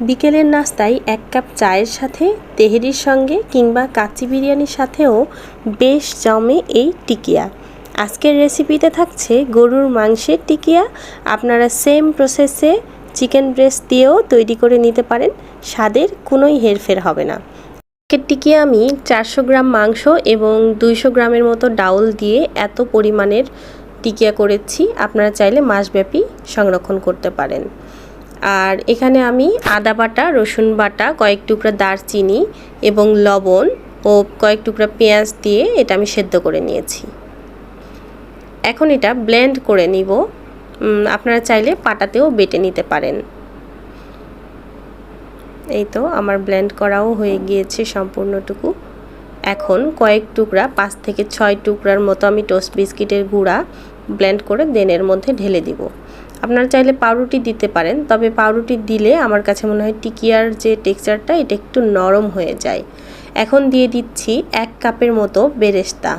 বিকেলের নাস্তায় এক কাপ চায়ের সাথে, তেহেরির সঙ্গে কিংবা কাচ্চি বিরিয়ানির সাথেও বেশ জমে এই টিকিয়া। আজকের রেসিপিতে থাকছে গরুর মাংসের টিকিয়া। আপনারা সেম প্রসেসে চিকেন ব্রেস্ট দিয়েও তৈরি করে নিতে পারেন। স্বাদের কোনোই হেরফের হবে না। আজকের টিকিয়া আমি চারশো গ্রাম মাংস এবং দুইশো গ্রামের মতো ডাউল দিয়ে এত পরিমাণের টিকিয়া করেছি। আপনারা চাইলে মাসব্যাপী সংরক্ষণ করতে পারেন। আর এখানে আমি আদা বাটা, রসুন বাটা, কয়েক টুকরা দারচিনি এবং লবণ ও কয়েক টুকরা পেঁয়াজ দিয়ে এটা আমি সেদ্ধ করে নিয়েছি। এখন এটা ব্লেন্ড করে নিব। আপনারা চাইলে পাটাতেও বেটে নিতে পারেন। এই তো আমার ব্লেন্ড করাও হয়ে গিয়েছে সম্পূর্ণটুকু। এখন কয়েক টুকরা, পাঁচ থেকে ছয় টুকরার মতো আমি টোস্ট বিস্কিটের গুঁড়া ব্লেন্ড করে দেনের মধ্যে ঢেলে দিব। আপনারা চাইলে পাউরুটি দিতে পারেন, তবে পাউরুটি দিলে আমার কাছে মনে হয় টিকিয়ার যে টেক্সচারটা, এটা একটু নরম হয়ে যায়। এখন দিয়ে দিচ্ছি এক কাপের মতো বেরেস্তা।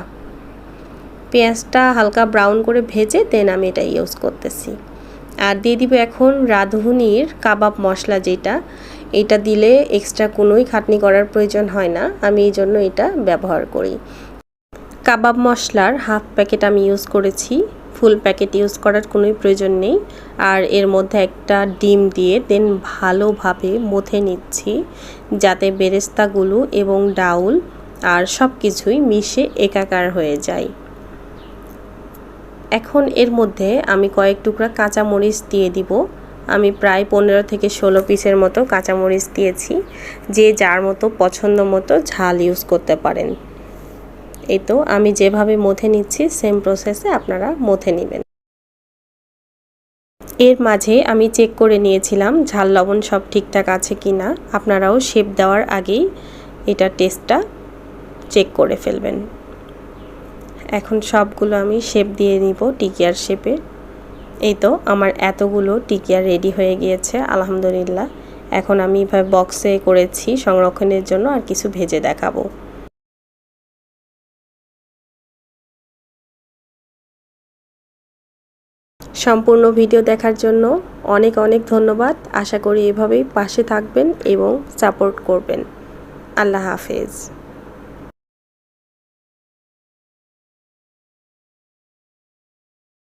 পেঁয়াজটা হালকা ব্রাউন করে ভেজে দেন আমি এটা ইউজ করতেছি। আর দিয়ে দিব এখন রাঁধুনির কাবাব মশলা যেটা, এটা দিলে এক্সট্রা কোনোই খাটনি করার প্রয়োজন হয় না, আমি এই জন্য এটা ব্যবহার করি। কাবাব মশলার হাফ প্যাকেট আমি ইউজ করেছি। ফুল প্যাকেট ইউজ করার কোনোই প্রয়োজন নেই। আর এর মধ্যে একটা ডিম দিয়ে দেন ভালোভাবে মথে নিচ্ছি, যাতে বেরেস্তাগুলো এবং ডাউল আর সব কিছুই মিশে একাকার হয়ে যায়। এখন এর মধ্যে আমি কয়েক টুকরা কাঁচামরিচ দিয়ে দিব। আমি প্রায় পনেরো থেকে ষোলো পিসের মতো কাঁচামরিচ দিয়েছি, যে যার মতো পছন্দ মতো ঝাল ইউজ করতে পারেন। এই তো, আমি যেভাবে মথে নিচ্ছি সেম প্রসেসে আপনারা মথে নেবেন। এর মাঝে আমি চেক করে নিয়েছিলাম, ঝাল লবণ সব ঠিকঠাক আছে কি না আপনারাও শেপ দেওয়ার আগেই এটা টেস্টটা চেক করে ফেলবেন। এখন সবগুলো আমি শেপ দিয়ে নিব টিকিয়ার শেপে এই তো, আমার এতগুলো টিকিয়া রেডি হয়ে গিয়েছে, আলহামদুলিল্লাহ। এখন আমি এভাবে বক্সে করেছি, সংরক্ষণের জন্য আর কিছু ভেজে দেখাবো। সম্পূর্ণ ভিডিও দেখার জন্য অনেক অনেক ধন্যবাদ। আশা করি এভাবেই পাশে থাকবেন এবং সাপোর্ট করবেন। আল্লাহ হাফেজ।